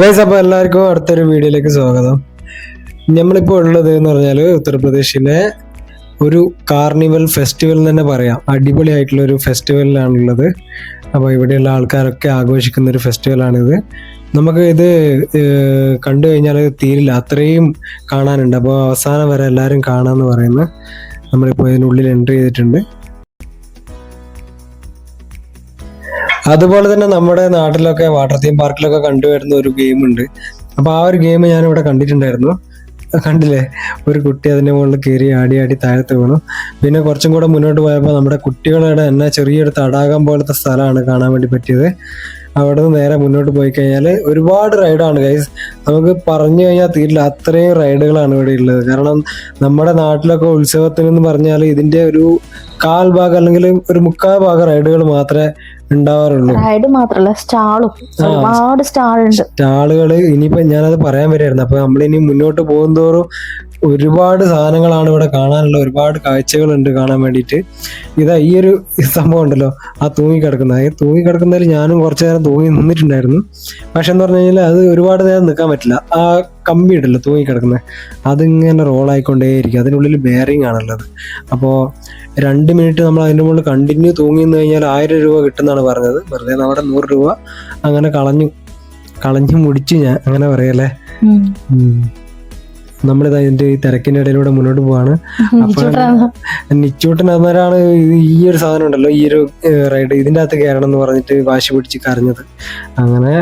Guys അപ്പോൾ എല്ലാവർക്കും അടുത്തൊരു വീഡിയോയിലേക്ക് സ്വാഗതം. നമ്മളിപ്പോൾ ഉള്ളത് എന്ന് പറഞ്ഞാൽ ഉത്തർപ്രദേശിലെ ഒരു കാർണിവൽ ഫെസ്റ്റിവൽ തന്നെ പറയാം. അടിപൊളിയായിട്ടുള്ള ഒരു ഫെസ്റ്റിവലിലാണുള്ളത്. അപ്പോൾ ഇവിടെയുള്ള ആൾക്കാരൊക്കെ ആഘോഷിക്കുന്ന ഒരു ഫെസ്റ്റിവലാണിത്. നമുക്ക് ഇത് കണ്ടു കഴിഞ്ഞാൽ തീരില്ല. അത്രയും കാണാനുണ്ട്. അപ്പോൾ അവസാനം വരെ എല്ലാവരും കാണാമെന്ന് പറയുന്നു. നമ്മളിപ്പോൾ ഇതിനുള്ളിൽ എൻട്രി ചെയ്തിട്ടുണ്ട്. അതുപോലെ തന്നെ നമ്മുടെ നാട്ടിലൊക്കെ വാട്ടർ തീം പാർക്കിലൊക്കെ കണ്ടുവരുന്ന ഒരു ഗെയിം ഉണ്ട്. അപ്പൊ ആ ഒരു ഗെയിം ഞാൻ ഇവിടെ കണ്ടിട്ടുണ്ടായിരുന്നു. കണ്ടില്ലേ? ഒരു കുട്ടി അതിന്റെ മുകളിൽ കയറി ആടി ആടി താഴത്ത് വീണു. പിന്നെ കുറച്ചും കൂടെ മുന്നോട്ട് പോയപ്പോൾ നമ്മുടെ കുട്ടികളുടെ തന്നെ ചെറിയൊരു തടാകം പോലത്തെ സ്ഥലമാണ് കാണാൻ വേണ്ടി പറ്റിയത്. അവിടെ നിന്ന് നേരെ മുന്നോട്ട് പോയി കഴിഞ്ഞാൽ ഒരുപാട് റൈഡാണ് ഗൈസ് നമുക്ക് പറഞ്ഞു കഴിഞ്ഞാൽ തീരില്ല അത്രയും റൈഡുകളാണ് ഇവിടെ ഉള്ളത്. കാരണം നമ്മുടെ നാട്ടിലൊക്കെ ഉത്സവത്തിനെന്ന് പറഞ്ഞാൽ ഇതിന്റെ ഒരു കാൽ ഭാഗം അല്ലെങ്കിൽ ഒരു മുക്കാൽ ഭാഗം റൈഡുകൾ മാത്രമേ ഉണ്ടാവാറുള്ളൂ. റൈഡ് മാത്രല്ല സ്റ്റാളും. ഒരുപാട് സ്റ്റാളുണ്ട്. സ്റ്റാളുകൾ ഇനിയിപ്പോ ഞാനത് പറയാൻ വരായിരുന്നു അപ്പൊ നമ്മളിനി മുന്നോട്ട് പോകുന്തോറും ഒരുപാട് സാധനങ്ങളാണ് ഇവിടെ കാണാനുള്ള ഒരുപാട് കാഴ്ചകളുണ്ട് കാണാൻ വേണ്ടിയിട്ട്. ഇതാ ഈ ഒരു സംഭവം ഉണ്ടല്ലോ. ആ തൂങ്ങി കിടക്കുന്നത് ഈ തൂങ്ങി കിടക്കുന്നതിൽ ഞാനും കുറച്ചു നേരം തൂങ്ങി നിന്നിട്ടുണ്ടായിരുന്നു. പക്ഷെ എന്ന് പറഞ്ഞു കഴിഞ്ഞാൽ അത് ഒരുപാട് നേരം നിൽക്കാൻ പറ്റില്ല. ആ കമ്പി ഉണ്ടല്ലോ തൂങ്ങി കിടക്കുന്നത് അതിങ്ങനെ റോളായിക്കൊണ്ടേയിരിക്കും അതിനുള്ളിൽ ബെയറിംഗ് ആണുള്ളത് അപ്പോൾ രണ്ട് മിനിറ്റ് നമ്മൾ അതിന്റെ മുകളിൽ കണ്ടിന്യൂ തൂങ്ങി നിന്ന് കഴിഞ്ഞാൽ ആയിരം രൂപ കിട്ടുമെന്നാണ് പറഞ്ഞത്. വെറുതെ നമ്മുടെ നൂറ് രൂപ അങ്ങനെ കളഞ്ഞു കളഞ്ഞു മുടിച്ചു ഞാൻ അങ്ങനെ പറയല്ലേ. നമ്മളിത് അതിന്റെ ഈ തിരക്കിന്റെ ഇടയിലൂടെ മുന്നോട്ട് പോവാണ്. അപ്പോൾ നിച്ചൂട്ടൻ എന്നൊരാൾ ഈ ഒരു സാധനം ഉണ്ടല്ലോ ഈ ഒരു റൈഡ്. ഇതിന്റെ അകത്ത് കയറണം എന്ന് പറഞ്ഞിട്ട് വാശി പിടിച്ച് കരഞ്ഞത്. അങ്ങനെ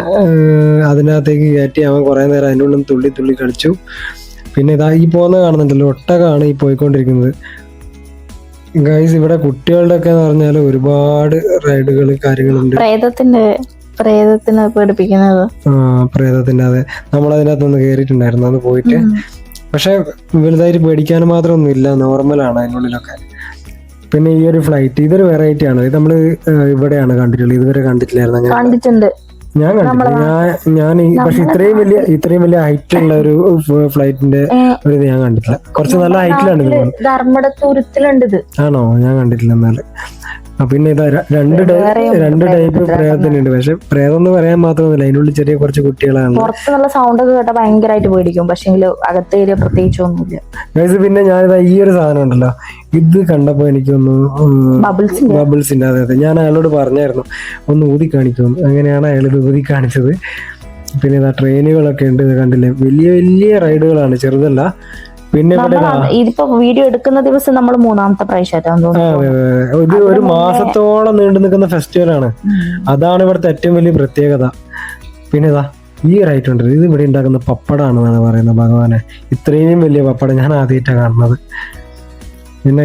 അതിനകത്തേക്ക് കയറ്റി അവൻ കുറെ നേരം അതിന്റെ ഉള്ളിൽ തുള്ളി തുള്ളി കളിച്ചു. പിന്നെ ഇതാ ഈ പോകുന്ന കാണുന്നുണ്ടല്ലോ ഒട്ടകമാണ് ഈ പോയിക്കൊണ്ടിരിക്കുന്നത്. ഗൈസ് ഇവിടെ കുട്ടികളുടെ ഒക്കെ എന്ന് പറഞ്ഞാൽ ഒരുപാട് റൈഡുകൾ കാര്യങ്ങളുണ്ട്. പ്രേതത്തിന്റെ പ്രേതത്തിനെ പേടിപ്പിക്കുന്നത്. ആ പ്രേതത്തിന്റെ അതെ. നമ്മൾ അതിനകത്തൊന്ന് കയറിയിട്ടുണ്ടായിരുന്നു അന്ന് പോയിട്ട്. പക്ഷെ വലുതായിട്ട് പേടിക്കാൻ മാത്രമൊന്നും ഇല്ല നോർമലാണ് അതിനുള്ളിലൊക്കെ. പിന്നെ ഈ ഒരു ഫ്ലൈറ്റ് ഇതൊരു വെറൈറ്റി ആണ്. ഇത് നമ്മൾ ഏഹ്, ഇവിടെയാണ് കണ്ടിട്ടുള്ളത്. ഇതുവരെ കണ്ടിട്ടില്ലായിരുന്നു ഞാൻ കണ്ടിട്ടുണ്ട്. ഞാൻ കണ്ടിട്ടില്ല. ഞാൻ ഞാൻ ഈ പക്ഷെ ഇത്രയും വലിയ ഇത്രയും വലിയ ഹൈറ്റ് ഉള്ള ഒരു ഫ്ലൈറ്റിന്റെ ഒരു ഇത് ഞാൻ കണ്ടിട്ടില്ല. കുറച്ച് നല്ല ഹൈറ്റിലാണ് ഇത്. ധർമ്മടത്തുരുത്തിലുണ്ട് ആണോ? ഞാൻ കണ്ടിട്ടില്ല എന്നാൽ. പിന്നെ ഇതാ രണ്ട് രണ്ട് ടൈപ്പ് പ്രേതത്തിനുണ്ട്. പക്ഷെ പ്രേതം എന്ന് പറയാൻ മാത്രമൊന്നുമില്ല. അതിനുള്ളിൽ ചെറിയ കുറച്ച് കുട്ടികളാണ്. സൗണ്ട് ഒക്കെ കേട്ടാ ഭയങ്കരമായിട്ട് പേടിക്കും. പക്ഷെ അകത്തെ ഏരിയ പ്രത്യേകിച്ച് ഒന്നുമില്ല പിന്നെ ഞാനിതാ ഈ ഒരു സാധനം ഉണ്ടല്ലോ. ഇത് കണ്ടപ്പോ എനിക്കൊന്ന് ബബിൾസിന്റെ അതെ അതെ. ഞാൻ അയാളോട് പറഞ്ഞായിരുന്നു ഒന്ന് ഊതി കാണിക്കുന്നു അങ്ങനെയാണ് അയാൾ ഇത് ഊതി കാണിച്ചത്. പിന്നെ ഇതാ ട്രെയിനുകളൊക്കെ ഉണ്ട് ഇത് കണ്ടില്ലേ? വലിയ വലിയ റൈഡുകളാണ് ചെറുതല്ല. പിന്നെ ഇതിപ്പോ വീഡിയോ എടുക്കുന്ന ദിവസം നമ്മൾ മൂന്നാമത്തെ പ്രാവശ്യമായിട്ടാണ്. ഇത് ഒരു മാസത്തോളം നീണ്ടു നിൽക്കുന്ന ഫെസ്റ്റിവൽ ആണ് അതാണ് ഇവിടുത്തെ ഏറ്റവും വലിയ പ്രത്യേകത. പിന്നെ ഇതാ ഈ റൈറ്റ് ഉണ്ട്. ഇത് ഇവിടെ ഉണ്ടാക്കുന്ന പപ്പടാണെന്നാണ് പറയുന്നത് ഭഗവാനെ. ഇത്രയും വലിയ പപ്പടം ഞാൻ ആദ്യമായിട്ടാണ് കാണുന്നത്. പിന്നെ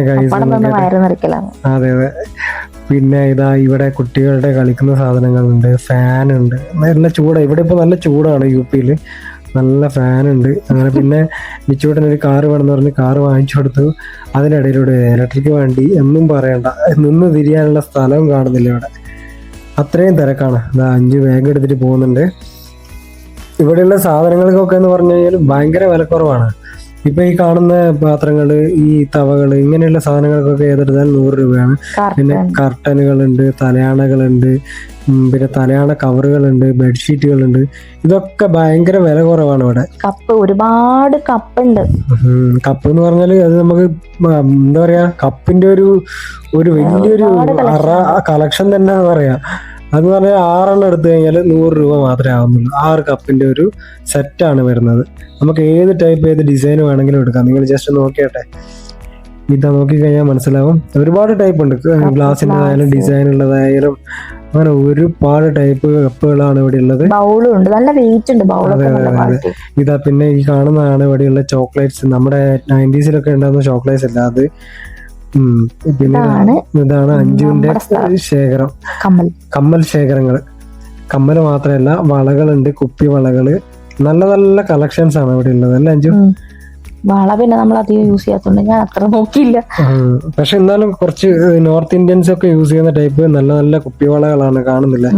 അതെ അതെ. പിന്നെ ഇതാ ഇവിടെ കുട്ടികളുടെ കളിക്കുന്ന സാധനങ്ങളുണ്ട് ഫാൻ ഉണ്ട് നല്ല ചൂടാണ് ഇവിടെ ഇപ്പൊ നല്ല ചൂടാണ് യു പിയിൽ നല്ല ഫാനുണ്ട്. അങ്ങനെ പിന്നെ മിച്ചൂട്ടൻ ഒരു കാറ് വേണമെന്ന് പറഞ്ഞ് കാറ് വാങ്ങിച്ചു കൊടുത്തു. അതിനിടയിലൂടെ ഇലക്ട്രിക് വണ്ടി എന്നും പറയണ്ട. നിന്ന് തിരിയാനുള്ള സ്ഥലവും കാണുന്നില്ല ഇവിടെ. അത്രയും തിരക്കാണ്. അതാ അഞ്ച് വേഗം എടുത്തിട്ട് പോകുന്നുണ്ട്. ഇവിടെയുള്ള സാധനങ്ങൾക്കൊക്കെ എന്ന് പറഞ്ഞു കഴിഞ്ഞാൽ ഭയങ്കര വിലക്കുറവാണ്. ഇപ്പൊ ഈ കാണുന്ന പാത്രങ്ങൾ ഈ തവകൾ ഇങ്ങനെയുള്ള സാധനങ്ങൾക്കൊക്കെ ഏതെടുത്താൽ നൂറ് രൂപയാണ്. പിന്നെ കർട്ടനുകളുണ്ട് തലയാണകളുണ്ട് പിന്നെ തലയാണ കവറുകളുണ്ട് ബെഡ്ഷീറ്റുകളുണ്ട്. ഇതൊക്കെ ഭയങ്കര വില കുറവാണ് ഇവിടെ. കപ്പ് ഒരുപാട് കപ്പുണ്ട്. കപ്പ് എന്ന് പറഞ്ഞാൽ അത് നമുക്ക് എന്താ പറയാ കപ്പിന്റെ ഒരു ഒരു വലിയൊരു അറ കളക്ഷൻ തന്നെ പറയാ. അത് പറഞ്ഞാൽ ആറെണ്ണം എടുത്തു കഴിഞ്ഞാൽ നൂറ് രൂപ മാത്രമേ ആവുന്നുള്ളൂ. ആറ് കപ്പിന്റെ ഒരു സെറ്റാണ് വരുന്നത്. നമുക്ക് ഏത് ടൈപ്പ് ഏത് ഡിസൈൻ വേണമെങ്കിലും എടുക്കാം. നിങ്ങൾ ജസ്റ്റ് നോക്കിയാട്ടെ. ഇതാ നോക്കിക്കഴിഞ്ഞാൽ മനസ്സിലാവും. ഒരുപാട് ടൈപ്പ് ഉണ്ട്. ഗ്ലാസിന്റെതായാലും ഡിസൈൻ ഉള്ളതായാലും അങ്ങനെ ഒരുപാട് ടൈപ്പ് കപ്പുകളാണ് ഇവിടെ ഉള്ളത്. ബൗളും ഉണ്ട് നല്ല വെയിറ്റ് ഉണ്ട് ബൗളൊക്കെ ഇതാ പിന്നെ ഈ കാണുന്നതാണ് ഇവിടെയുള്ള ചോക്ലേറ്റ്സ് നമ്മുടെ നയന്റീസിലൊക്കെ ഉണ്ടാകുന്ന ചോക്ലേറ്റ്സ് അല്ല അത്. പിന്നെ ഇതാണ് അഞ്ജുവിന്റെ. ശേഖരം. കമ്മൽ. കമ്മൽ ശേഖരങ്ങൾ. കമ്മൽ മാത്രമല്ല വളകളുണ്ട് കുപ്പി വളകൾ. നല്ല നല്ല കളക്ഷൻസ് ആണ് ഇവിടെ ഉള്ളത്. അല്ലേ അഞ്ചു ഉം. വള പിന്നെ നമ്മൾ അധികം യൂസ് ചെയ്യാത്തോണ്ട് ഞാൻ അത്ര നോക്കിയില്ല. പക്ഷെ എന്നാലും കുറച്ച് നോർത്ത് ഇന്ത്യൻസ് ഒക്കെ യൂസ് ചെയ്യുന്ന ടൈപ്പ് നല്ല നല്ല കുപ്പി വളകളാണ് കാണുന്നില്ല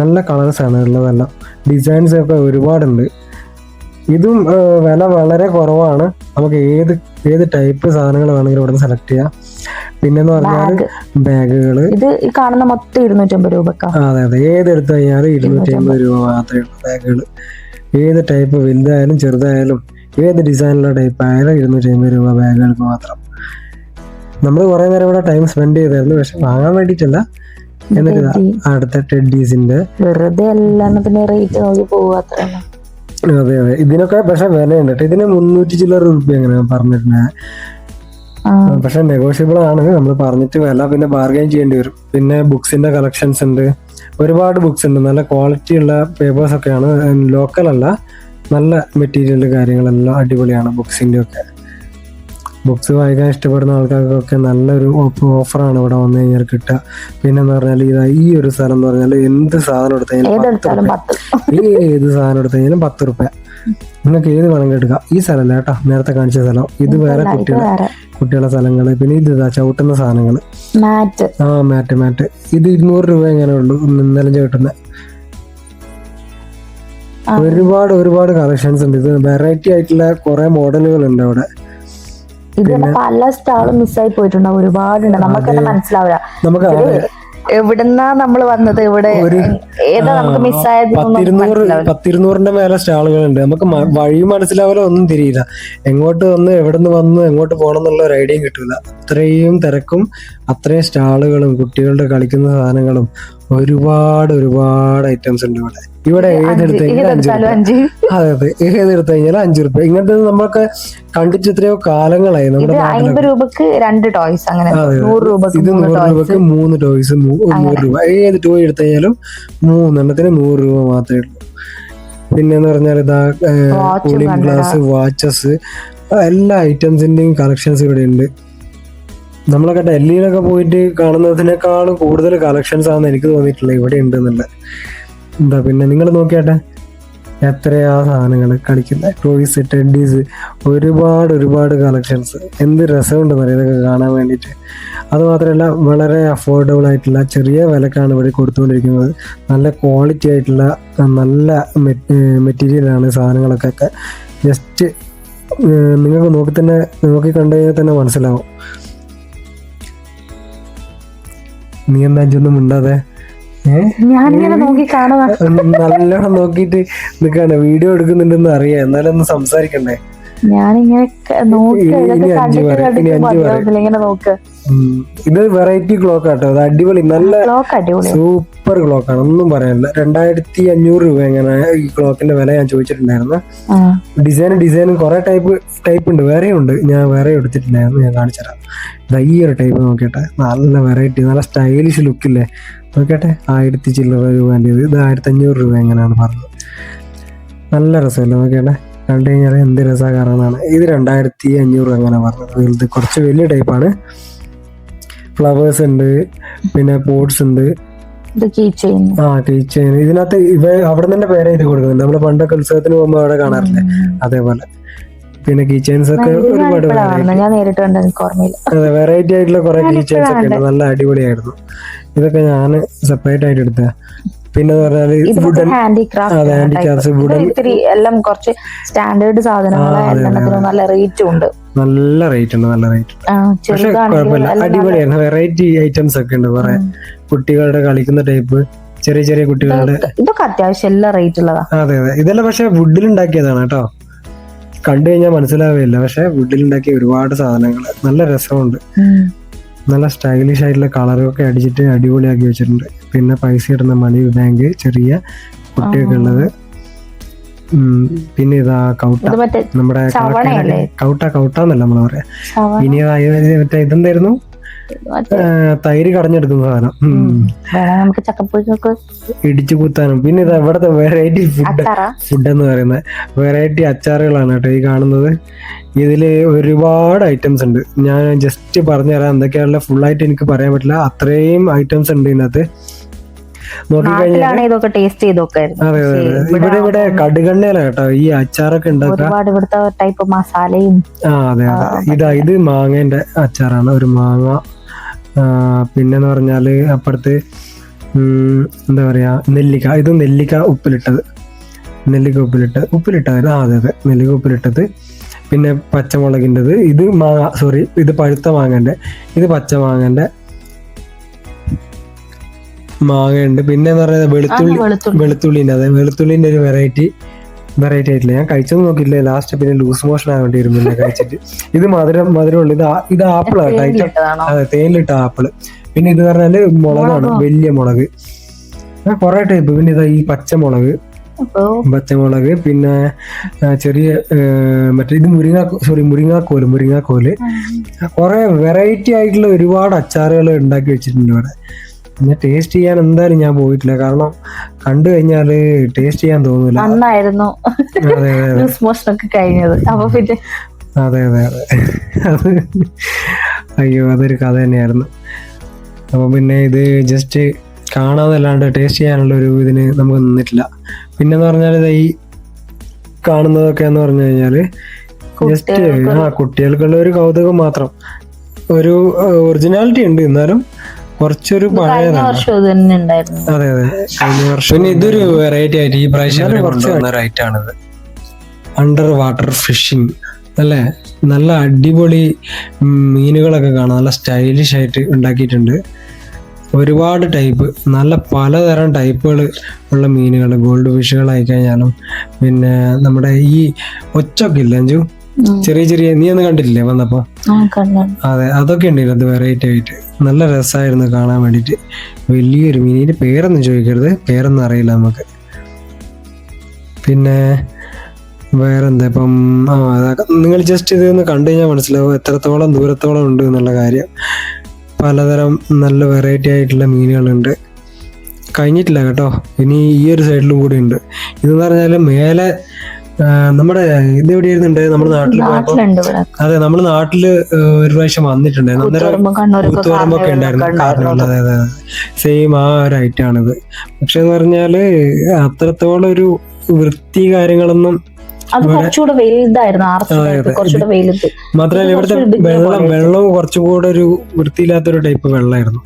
നല്ല കളേഴ്സ് ആണ് ഉള്ളതെല്ലാം ഡിസൈൻസ് ഒക്കെ ഒരുപാടുണ്ട്. ഇതും വില വളരെ കുറവാണ്. നമുക്ക് ഏത് ഏത് ടൈപ്പ് സാധനങ്ങൾ വേണമെങ്കിലും ഇവിടെ സെലക്ട് ചെയ്യാം. പിന്നെന്ന് പറഞ്ഞാൽ ബാഗുകൾ ഇത് കാണുന്ന മൊത്തം ഇരുന്നൂറ്റമ്പത് രൂപക്കാ. അതെ അതെ. ഏത് എടുത്തു കഴിഞ്ഞാലും ഇരുന്നൂറ്റി അമ്പത് രൂപ മാത്രമേ ഉള്ളൂ ബാഗുകൾ ഏത് ടൈപ്പ് വലുതായാലും ചെറുതായാലും ഏത് ഡിസൈനിലുള്ള ടൈപ്പ് ആയാലും ഇരുന്നൂറ്റി അമ്പത് രൂപ ബാഗുകൾക്ക് മാത്രം. നമ്മൾ കുറേ നേരം ഇവിടെ ടൈം സ്പെൻഡ് ചെയ്തായിരുന്നു പക്ഷെ വാങ്ങാൻ വേണ്ടിയിട്ടല്ല. എന്നിട്ട്. അടുത്ത ടെഡീസിന്റെ വെറുതെ എല്ലാം റേറ്റ് നോക്കി പോവുക അത്ര അതെ അതെ. ഇതിനൊക്കെ പക്ഷെ വിലയുണ്ട്. കേട്ടോ ഇതിന് മുന്നൂറ്റി ചില്ലറ റുപ്യ എങ്ങനെ പറഞ്ഞിട്ടുണ്ട് പക്ഷെ നെഗോഷ്യബിൾ ആണ്. നമ്മൾ പറഞ്ഞിട്ട് വില പിന്നെ ബാർഗൈൻ ചെയ്യേണ്ടി വരും. പിന്നെ ബുക്സിന്റെ കളക്ഷൻസ് ഉണ്ട്. ഒരുപാട് ബുക്സ് ഉണ്ട്. നല്ല ക്വാളിറ്റി ഉള്ള പേപ്പേഴ്സ് ഒക്കെയാണ് ലോക്കൽ അല്ല. നല്ല മെറ്റീരിയൽ കാര്യങ്ങളെല്ലാം അടിപൊളിയാണ് ബുക്സിന്റെ ഒക്കെ. ബുക്സ് വായിക്കാൻ ഇഷ്ടപ്പെടുന്ന ആൾക്കാർക്കൊക്കെ നല്ലൊരു ഓഫറാണ് ഇവിടെ വന്നു കഴിഞ്ഞാൽ കിട്ടുക. പിന്നെ എന്ന് പറഞ്ഞാൽ ഇതാ ഈ ഒരു സ്ഥലം എന്ന് പറഞ്ഞാൽ എന്ത് സാധനം എടുത്തുകഴിഞ്ഞാലും ഏത് സാധനം എടുത്തുകഴിഞ്ഞാലും പത്ത് റുപ്യ. നിങ്ങൾക്ക് ഏത് വേണമെങ്കിൽ എടുക്കാം. ഈ സ്ഥലമല്ല കേട്ടോ. നേരത്തെ കാണിച്ച സ്ഥലം. ഇത് വേറെ കുട്ടികളെ കുട്ടികളെ സ്ഥലങ്ങൾ. പിന്നെ ഇത് ഇതാ ചവിട്ടുന്ന സാധനങ്ങൾ ആ മാറ്റ് മാറ്റ് ഇത് ഇരുന്നൂറ് രൂപ എങ്ങനെ ഉള്ളൂ ഇന്നലെ ചവിട്ടുന്ന. ആ. ഒരുപാട് ഒരുപാട് കളക്ഷൻസ് ഉണ്ട്. ഇത് വെറൈറ്റി ആയിട്ടുള്ള കുറെ മോഡലുകൾ ഉണ്ട് അവിടെ. പല സ്റ്റാളും മിസ്സായി പോയിട്ടുണ്ടാവും ഒരുപാടുണ്ട്. നമുക്ക് മനസ്സിലാവില്ല. നമുക്ക് എവിടുന്നാ നമ്മൾ വന്നത്? ഇവിടെ ഏതാ നമുക്ക് മിസ്സായത് പത്തിരുന്നൂറ് പത്തിരുന്നൂറിന്റെ മേലെ സ്റ്റാളുകളുണ്ട്. നമുക്ക് മ- വഴി മനസ്സിലാവില്ല ഒന്നും തിരിയില്ല. എങ്ങോട്ട് വന്ന് എവിടെ നിന്ന് വന്ന് എങ്ങോട്ട് പോകണം എന്നുള്ള ഒരു ഐഡിയയും കിട്ടില്ല അത്രയും തിരക്കും അത്രയും സ്റ്റാളുകളും കുട്ടികളുടെ കളിക്കുന്ന സാധനങ്ങളും ഒരുപാട് ഒരുപാട് ഐറ്റംസ് ഉണ്ട് ഇവിടെ. ഇവിടെ ഏതെടുത്ത് കഴിഞ്ഞാൽ അഞ്ച്. രൂപ അതെ അതെ. ഏതെടുത്ത് കഴിഞ്ഞാൽ അഞ്ചു റുപ്യ ഇങ്ങനത്തെ നമ്മളൊക്കെ കണ്ടിട്ട് എത്രയോ കാലങ്ങളായി നമ്മുടെ നാട്ടിലൊക്കെ. അമ്പത് രൂപക്ക് രണ്ട് ടോയ്സ് അങ്ങനെ. നൂറ് രൂപക്ക് ഇത് മൂന്ന് നൂറ് ടോയ്സ് രൂപക്ക് മൂന്ന് ടോയ്സ് നൂറ് രൂപ. ഏത് ടോയ് എടുത്തു കഴിഞ്ഞാലും മൂന്നെണ്ണത്തിന് നൂറ് രൂപ മാത്രമേ ഉള്ളൂ. പിന്നെന്ന് പറഞ്ഞാൽ ഇതാ കൂളിംഗ് ഗ്ലാസ് വാച്ചസ് എല്ലാ ഐറ്റംസിന്റെയും കളക്ഷൻസ് ഇവിടെ ഉണ്ട്. നമ്മളൊക്കെ ഡൽഹിയിലൊക്കെ പോയിട്ട് കാണുന്നതിനേക്കാളും കൂടുതൽ കളക്ഷൻസ് ആണെന്ന് എനിക്ക് തോന്നിയിട്ടുള്ളത് ഇവിടെ ഉണ്ട് എന്താ പിന്നെ നിങ്ങൾ നോക്കിയാട്ടെ? എത്രയാ സാധനങ്ങൾ കളിക്കുന്ന ടോയ്സ് ടെഡീസ് ഒരുപാട് ഒരുപാട് കളക്ഷൻസ് എന്ത് രസമുണ്ടെന്ന് അറിയാം ഇതൊക്കെ കാണാൻ വേണ്ടിയിട്ട്. അതുമാത്രമല്ല വളരെ അഫോർഡബിൾ ആയിട്ടുള്ള ചെറിയ വിലക്കാണ് ഇവിടെ കൊടുത്തുകൊണ്ടിരിക്കുന്നത്. നല്ല ക്വാളിറ്റി ആയിട്ടുള്ള നല്ല മെറ്റീരിയലാണ് സാധനങ്ങളൊക്കെ. ജസ്റ്റ് നിങ്ങൾക്ക് നോക്കി തന്നെ നോക്കി കണ്ടു കഴിഞ്ഞാൽ തന്നെ മനസ്സിലാവും. നീ എന്താ അഞ്ചൊന്നും മിണ്ടാതെ. നല്ലോണം നോക്കിയിട്ട് നിൽക്കാണ് വീഡിയോ എടുക്കുന്നുണ്ടെന്ന് അറിയാം. എന്നാലും ഒന്ന് സംസാരിക്കണ്ടേ? ഞാനിങ്ങനെ നോക്കി ഇങ്ങനെ ഇത് വെറൈറ്റി ക്ലോക്ക് ആട്ടോ. അത് അടിപൊളി. നല്ല ക്ലോക്ക് അടിപൊളി സൂപ്പർ ക്ലോക്ക് ആണ്. ഒന്നും പറയാനില്ല. രണ്ടായിരത്തി അഞ്ഞൂറ് രൂപ എങ്ങനെ ഈ ക്ലോക്കിന്റെ വില ഞാൻ ചോദിച്ചിട്ടുണ്ടായിരുന്നു. ഡിസൈൻ ഡിസൈനും കുറെ ടൈപ്പ് ടൈപ്പ് ഉണ്ട്. വേറെ ഉണ്ട്. ഞാൻ വേറെ എടുത്തിട്ടുണ്ടായിരുന്നു. ഞാൻ കാണിച്ചുതരാം ഇതാ ഈ ഒരു ടൈപ്പ് നോക്കട്ടെ നല്ല വെറൈറ്റി നല്ല സ്റ്റൈലിഷ് ലുക്കില്ലേ നോക്കട്ടെ ആയിരത്തി ചില്ലറ രൂപേന്റെ ഇത് ആയിരത്തി അഞ്ഞൂറ് രൂപ എങ്ങനെയാണ് പറഞ്ഞത്? നല്ല രസമല്ലേ? നോക്കിയട്ടെ. കണ്ടു കഴിഞ്ഞാൽ എന്ത് രസകരമാണ് ഇത് രണ്ടായിരത്തി അഞ്ഞൂറ് അങ്ങനെ പറഞ്ഞത്. വലുത് കുറച്ച് വലിയ ടൈപ്പാണ് ഫ്ലവേഴ്സ് ഉണ്ട് പിന്നെ പോട്ട്സ് ഉണ്ട്. ആ ടീച്ചർ ഇതിനകത്ത് ഇവ അവിടെ തന്നെ പേര് എഴുതി കൊടുക്കുന്നുണ്ട്. നമ്മൾ പണ്ടൊക്കെ ഉത്സവത്തിന് പോകുമ്പോൾ അവിടെ കാണാറില്ലേ? അതേപോലെ. പിന്നെ കീച്ചെയിൻസ് ഒക്കെ ഒരുപാട് അതെ വെറൈറ്റി ആയിട്ടുള്ള കുറെ കീച്ചെയിൻസ് ഒക്കെ ഉണ്ട്. നല്ല അടിപൊളിയായിരുന്നു. ഇതൊക്കെ ഞാൻ സെപ്പറേറ്റ് ആയിട്ട് എടുത്ത പിന്നെ ഹാൻഡിക്രാഫ്റ്റ് എല്ലാം കുറച്ച് സ്റ്റാൻഡേർഡ് നല്ല റേറ്റും ഉണ്ട്. നല്ല റേറ്റ് ഉണ്ട് നല്ല റേറ്റ് പക്ഷെ കുഴപ്പമില്ല. അടിപൊളിയാണ് വെറൈറ്റി ഐറ്റംസ് ഒക്കെ ഉണ്ട് കുറെ. കുട്ടികളുടെ കളിക്കുന്ന ടൈപ്പ് ചെറിയ ചെറിയ കുട്ടികളുടെ ഇതൊക്കെ- അത്യാവശ്യം എല്ലാം റേറ്റ് ഉള്ളതാ. അതെ അതെ. ഇതെല്ലാം പക്ഷെ വുഡിൽ ഉണ്ടാക്കിയതാണ് കേട്ടോ. കണ്ടു കഴിഞ്ഞാൽ മനസ്സിലാവില്ല പക്ഷെ വുഡിൽ ഉണ്ടാക്കിയ ഒരുപാട് സാധനങ്ങൾ നല്ല രസമുണ്ട്. നല്ല സ്റ്റൈലിഷ് ആയിട്ടുള്ള കളറൊക്കെ അടിച്ചിട്ട് അടിപൊളിയാക്കി വെച്ചിട്ടുണ്ട്. പിന്നെ പൈസ ഇടുന്ന മണി ബാങ്ക് ചെറിയ കുട്ടിയൊക്കെ ഉള്ളത്. പിന്നെ ഇതാ കൗട്ട. നമ്മുടെ? കൗട്ട കൗട്ട എന്നല്ല നമ്മൾ പറയാ. ഇനി മറ്റേ ഇതെന്തായിരുന്നു? തൈര് കടഞ്ഞെടുക്കുന്ന സാധനം. നമുക്ക് ചക്കപ്പുഴുക്കൊക്കെ ഇടിച്ചു കുത്താനും. പിന്നെ ഇതാ ഇവിടുത്തെ വെറൈറ്റി ഫുഡ് ഫുഡ് എന്ന് പറയുന്നത്. വെറൈറ്റി അച്ചാറുകളാണ് കേട്ടോ ഈ കാണുന്നത്. ഇതിൽ ഒരുപാട് ഐറ്റംസ് ഉണ്ട്. ഞാൻ ജസ്റ്റ് പറഞ്ഞുതരാം എന്തൊക്കെയാണുള്ള. ഫുൾ ആയിട്ട് എനിക്ക് പറയാൻ പറ്റില്ല. അത്രയും ഐറ്റംസ് ഉണ്ട് ഇതിനകത്ത്. ഇതൊക്കെ ടേസ്റ്റ് അതെ. ഇവിടെ ഇവിടെ കടുകണ്ണയില കേട്ടോ. ഈ അച്ചാറൊക്കെ ഒരുപാട് ഇവിടുത്തെ ടൈപ്പ് മസാലയും ആ അതെ അതെ. ഇതാ ഇത് മാങ്ങന്റെ അച്ചാറാണ്. ഒരു മാങ്ങ പിന്നെന്ന് പറഞ്ഞാൽ അപ്പുറത്ത് ഉം, എന്താ പറയാ നെല്ലിക്ക ഇത് നെല്ലിക്ക ഉപ്പിലിട്ടത്. നെല്ലിക്ക ഉപ്പിലിട്ട ഉപ്പിലിട്ടത് ആ അതെ അതെ നെല്ലിക്ക ഉപ്പിലിട്ടത്. പിന്നെ പച്ചമുളകിന്റെത് ഇത് മാങ്ങ സോറി ഇത് പഴുത്ത മാങ്ങന്റെ ഇത് പച്ച മാങ്ങന്റെ മാങ്ങയുണ്ട്. പിന്നെ എന്ന് പറയുന്നത് വെളുത്തുള്ളി വെളുത്തുള്ളി. വെളുത്തുള്ളിന്റെ അതെ വെളുത്തുള്ളിന്റെ ഒരു വെറൈറ്റി. വെറൈറ്റി ആയിട്ടില്ല. ഞാൻ കഴിച്ചൊന്നും നോക്കിയില്ല ലാസ്റ്റ് പിന്നെ ലൂസ് മോഷൻ ആവേണ്ടി വരും കഴിച്ചിട്ട്. ഇത് മധുരം മധുരമുള്ള ഇത് ഇത് ആപ്പിൾ ആട്ടോ അതെ തേനിലിട്ട ആപ്പിൾ. പിന്നെ ഇത് പറഞ്ഞാൽ മുളകാണ് വലിയ മുളക്. കുറെ ടൈപ്പ് പിന്നെ ഇതാ ഈ പച്ചമുളക്. പച്ചമുളക് പിന്നെ ചെറിയ മറ്റേ ഇത് മുരിങ്ങ സോറി മുരിങ്ങാക്കോൽ മുരിങ്ങാക്കോൽ. കുറെ വെറൈറ്റി ആയിട്ടുള്ള ഒരുപാട് അച്ചാറുകൾ ഉണ്ടാക്കി വെച്ചിട്ടുണ്ട് ഇവിടെ. പിന്നെ ടേസ്റ്റ് ചെയ്യാൻ എന്തായാലും ഞാൻ പോയിട്ടില്ല. കാരണം കണ്ടു കഴിഞ്ഞാൽ ടേസ്റ്റ് ചെയ്യാൻ തോന്നില്ല നന്നായിരുന്നു. അതെ അതെ അതെ. ഒക്കെ കഴിഞ്ഞത്. അപ്പൊ പിന്നെ അതെ അതെ അതെ. അത് അയ്യോ അതൊരു കഥ തന്നെയായിരുന്നു. അപ്പോൾ പിന്നെ ഇത് ജസ്റ്റ് കാണാതല്ലാണ്ട് ടേസ്റ്റ് ചെയ്യാനുള്ള ഒരു ഇതിന് നമുക്ക് നിന്നിട്ടില്ല. പിന്നെന്ന് പറഞ്ഞാൽ ഈ കാണുന്നതൊക്കെ എന്ന് പറഞ്ഞു കഴിഞ്ഞാൽ ജസ്റ്റ് ആ കുട്ടികൾക്കുള്ള ഒരു കൗതുകം മാത്രം. ഒരു ഒറിജിനാലിറ്റി ഉണ്ട്. എന്നാലും കുറച്ചൊരു പഴയതാണ് വർഷം ഇത് തന്നെ ഉണ്ടായിരുന്നു. അതെ അതെ. കഴിഞ്ഞ വർഷം പിന്നെ ഇതൊരു വെറൈറ്റി ആയിട്ട് ഈ പ്രാവശ്യം കുറച്ച് റൈറ്റ് ആണിത് അണ്ടർ വാട്ടർ ഫിഷിംഗ് അല്ലേ? നല്ല അടിപൊളി മീനുകളൊക്കെ കാണാം. നല്ല സ്റ്റൈലിഷ് ആയിട്ട് ഉണ്ടാക്കിയിട്ടുണ്ട്. ഒരുപാട് ടൈപ്പ് നല്ല പലതരം ടൈപ്പുകൾ ഉള്ള മീനുകൾ ഗോൾഡ് ഫിഷുകളായി കഴിഞ്ഞാലും പിന്നെ നമ്മുടെ ഈ ഒച്ചൊക്കെ ഇല്ല അഞ്ചു. ചെറിയ ചെറിയ നീ ഒന്നും കണ്ടിട്ടില്ലേ വന്നപ്പോ? അതെ അതൊക്കെ ഉണ്ടായിരുന്നു വെറൈറ്റി ആയിട്ട്. നല്ല രസമായിരുന്നു കാണാൻ വേണ്ടിട്ട്. വലിയൊരു മീനിന്റെ പേരൊന്നും ചോദിക്കരുത്. പേരൊന്നും അറിയില്ല നമുക്ക്. പിന്നെ വേറെന്താ ഇപ്പം? നിങ്ങൾ ജസ്റ്റ് ഇതൊന്ന് കണ്ടു കഴിഞ്ഞാൽ മനസ്സിലാവും എത്രത്തോളം ദൂരത്തോളം ഉണ്ട് എന്നുള്ള കാര്യം. പലതരം നല്ല വെറൈറ്റി ആയിട്ടുള്ള മീനുകളുണ്ട്. കഴിഞ്ഞിട്ടില്ല കേട്ടോ. ഇനി ഈ ഒരു സൈഡിലും കൂടി ഉണ്ട്. ഇതെന്ന് പറഞ്ഞാൽ മേലെ നമ്മുടെ ഇത് എവിടെയായിരുന്നുണ്ട്? നമ്മുടെ നാട്ടിൽ നാട്ടിലുണ്ട് അതെ നമ്മുടെ നാട്ടിൽ ഒരു പ്രാവശ്യം വന്നിട്ടുണ്ടായിരുന്നു അന്നേരം കൂത്തുപറമ്പൊക്കെ ഉണ്ടായിരുന്നു. കാരണം അതെ അതെ. സെയിം ആ ഒരു ഐറ്റം ആണിത്. പക്ഷെ എന്ന് പറഞ്ഞാൽ അത്രത്തോളം ഒരു വൃത്തി കാര്യങ്ങളൊന്നും അത് കുറച്ചുകൂടെ വലുതായിരുന്നു. കുറച്ചുകൂടെ വലുത്. മാത്രമല്ല ഇവിടുത്തെ വെള്ളം. വെള്ളവും കുറച്ചുകൂടെ ഒരു വൃത്തിയില്ലാത്തൊരു ടൈപ്പ് വെള്ളമായിരുന്നു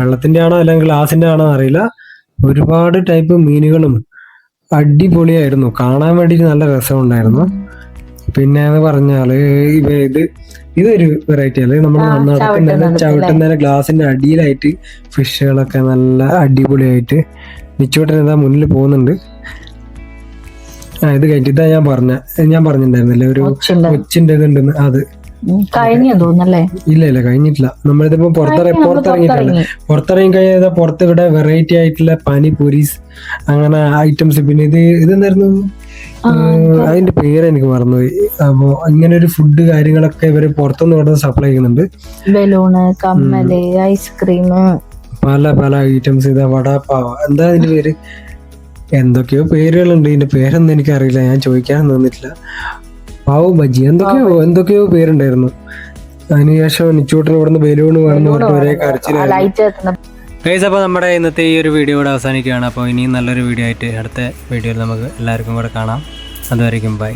വെള്ളത്തിന്റെ ആണോ അല്ലെങ്കിൽ ഗ്ലാസിന്റെ ആണോ അറിയില്ല. ഒരുപാട് ടൈപ്പ് മീനുകളും അടിപൊളിയായിരുന്നു. കാണാൻ വേണ്ടിയിട്ട് നല്ല രസമുണ്ടായിരുന്നു. പിന്നെ എന്ന് പറഞ്ഞാൽ ഇവ ഇത് ഇതൊരു വെറൈറ്റി അല്ലേ? നമ്മൾ നടക്കുന്ന ചവിട്ടുന്ന ഗ്ലാസിന്റെ അടിയിലായിട്ട് ഫിഷുകളൊക്കെ നല്ല അടിപൊളിയായിട്ട് നിച്ചോട്ടൻ എന്താ മുന്നിൽ പോകുന്നുണ്ട്. ആ ഇത് കഴിഞ്ഞിട്ട് ഇതാ ഞാൻ പറഞ്ഞ ഞാൻ പറഞ്ഞിട്ടുണ്ടായിരുന്നില്ലേ? ഒരു കൊച്ചിന്റെ ഇതുണ്ടെന്ന് അത്. കഴിഞ്ഞു തോന്നല്ലേ ഇല്ല ഇല്ല കഴിഞ്ഞിട്ടില്ല. നമ്മളിതിപ്പോ പുറത്തിറങ്ങി പുറത്തിറങ്ങിയിട്ടില്ല പുറത്തിറങ്ങി. കഴിഞ്ഞാൽ പുറത്ത് ഇവിടെ വെറൈറ്റി ആയിട്ടുള്ള പാനിപൂരീസ് അങ്ങനെ ഐറ്റംസ് പിന്നെ ഇത് ഇതെന്തായിരുന്നു? അതിന്റെ പേര് എനിക്ക് മറന്നുപോയി. അപ്പോ ഇങ്ങനെ ഒരു ഫുഡ് കാര്യങ്ങളൊക്കെ ഇവർ പുറത്തുനിന്ന് ഇവിടെ സപ്ലൈ ചെയ്യുന്നുണ്ട്. ബലൂണ് കമ്മൽ ഐസ്ക്രീം. പല പല ഐറ്റംസ് ഇതാ വടാപ്പാവ എന്താ അതിന്റെ പേര്? എന്തൊക്കെയോ പേരുകളുണ്ട്. ഇതിന്റെ പേരൊന്നും എനിക്കറിയില്ല. ഞാൻ ചോദിക്കാൻ നിന്നിട്ടില്ല. പാവ് ബജി. എന്തൊക്കെയോ എന്തൊക്കെയോ പേരുണ്ടായിരുന്നു. അതിനുശേഷം നിച്ചൂട്ടൻ ഇവിടുന്ന് ബലൂണ് വേണമെന്ന് പറഞ്ഞു ഒരേ കരച്ചിലായിരുന്നു. ഗൈസ് അപ്പോൾ നമ്മുടെ ഇന്നത്തെ ഈ ഒരു വീഡിയോ കൂടെ അവസാനിക്കുകയാണ്. അപ്പോൾ ഇനിയും നല്ലൊരു വീഡിയോ ആയിട്ട് അടുത്ത വീഡിയോയിൽ നമുക്ക് എല്ലാവർക്കും കൂടെ കാണാം. അതുവരെയും ബൈ